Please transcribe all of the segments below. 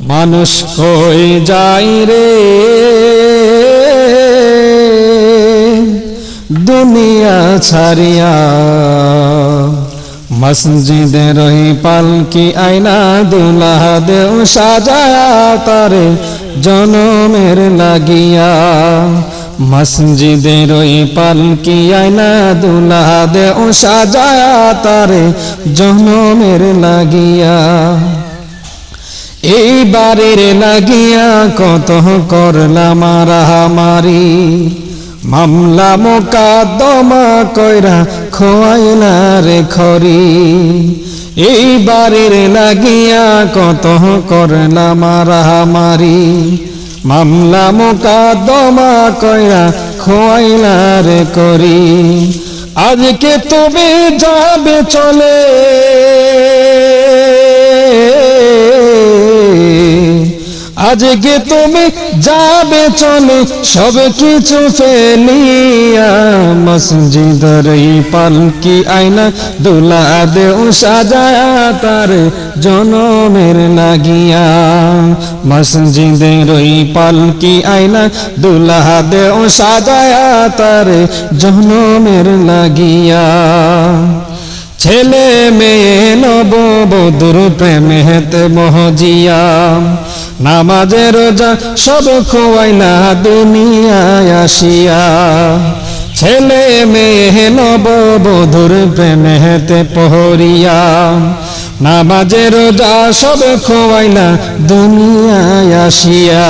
মানুষ কই যাই রে? দুনিয়া ছাড়িয়া মসজিদে রহি পালকি আইনা দুলাহ দেও সাজায়া তারে জনমের লাগিয়া। মসজিদে রই পালকি আইনা দুলাহ দেও সাজায়া তারে জনমের লাগিয়া। এই বাড়ির লাগিয়া কত করলা মারামারি মামলা মোকাদ্দমা কইরা খোয়াইলা রে খরি। এই বাড়ির লাগিয়া কত করলা মারামারি মামলা মোকাদ্দমা কইরা খোয়াইলা রে করি আজকে তুমি যাবে চলে। আজকে তুমি যাবে চলে, সব কিছু ফেলিয়া মসজিদর পালকি আয়না দুলা দেও সাজায়া তার জনমের লাগিয়া। মসজিদের পালকি আয়না দুলা দেও সাজায়া তার জনমের লাগিয়া। ছেলে মেয়ে নব বধুর প্রেমেতে মহজিয়া। নামাজে রোজা সব খোয়াইলা দুনিয়ায় আসিয়া। ছেলে মেয়ে নব বধুর প্রেমেতে পহরিয়া। নামাজে রোজা সব খোয়াইলা দুনিয়ায় আসিয়া।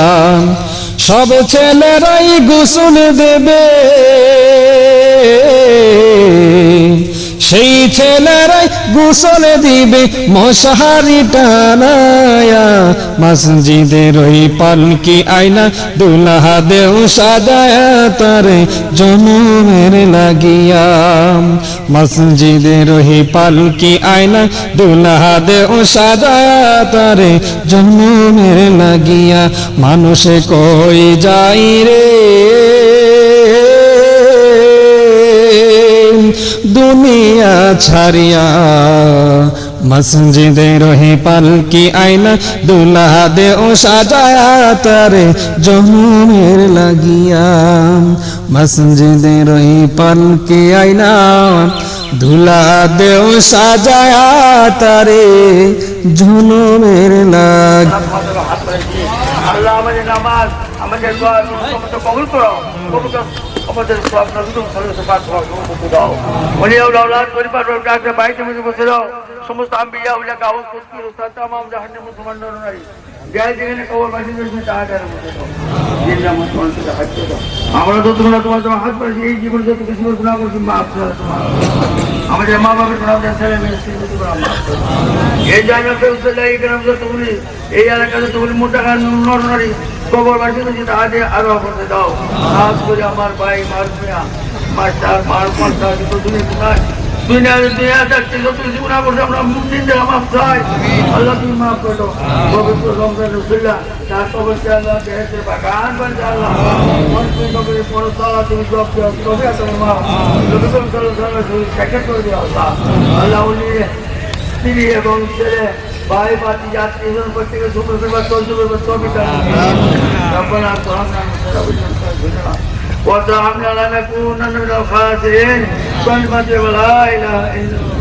সব ছেলেরাই গোসল দেবে। সেই ছেলেরাই গোসল দিবে মশাহারি টানায়া। মসজিদের ওই পালকি আয়না দুলাহা দেও সাজায়া তারে জনমের লাগিয়া। মসজিদের ওই পালকি আয়না দুলাহা দেও সাজায়া তারে জনমের লাগিয়া। মানুষে কই যাই রে? দুনিয়া ছাড়িয়া, মসজিদে রহি পালকি আয়না দুলা দে ও সাজায়া তারে জনুমের লাগিয়া, মসজিদে রহি পালকি আয়না ধুলা দে ও সাজায়া তারে জনুমের লাগ আল্লাহ আমাদের নামাজ আমাদের কবুল করো, কবুল। আমাদের সব নজরুল সদস্য পাঠ দাও উনি আউলাদ পরিবার ডাক্তার বাড়িতে বসে দাও সমস্ত আম্বিয়া উল্লা গাও সত্যি তামাম জাহান্নাম মুসলমান নরনারী যাই যেখানে কবর বাসী রয়েছে হাত দাও আমরা তো তোমরা তোমার তোমার হাত করেছি এই জীবনে যত কিছু গুণা করছি মাফ করে তোমার আমাদের মা বাবার গুণা দেন ছেলে মেয়ে এই জায়গাতে উত্তর এই গ্রামে তুমি এই এলাকাতে তুমি মোটা গান নরনারী কবর বাসী রয়েছে তাহাদের আরও করতে দাও খাস করে আমার ভাই, মার মিয়া মাস্টার, মার মাস্টার, যত দুনিয়া কোথায় দুনিয়া দুনিয়া থাকতে যত কিছু গুণা করছে আমরা মুসলিম দেওয়া মাফ চাই। আল্লাহ তুমি মাফ করো পবিত্র রমজান রসুল্লাহ, তার কবরকে আল্লাহ দেহেতে বাগান বানতে আল্লাহ। কবরে পড়ো তালা তুমি জব দেওয়া তবে তোমার মা রবিকম সাল্লাহ তুমি স্যাকেট করে দেওয়া আল্লাহ। আল্লাহ উনি এবং ছেলে, ভাই বাতি যাত্রীজন প্রত্যেকে করবে وارض عنا لا نكونن من الخاسرين بل لا اله الا الله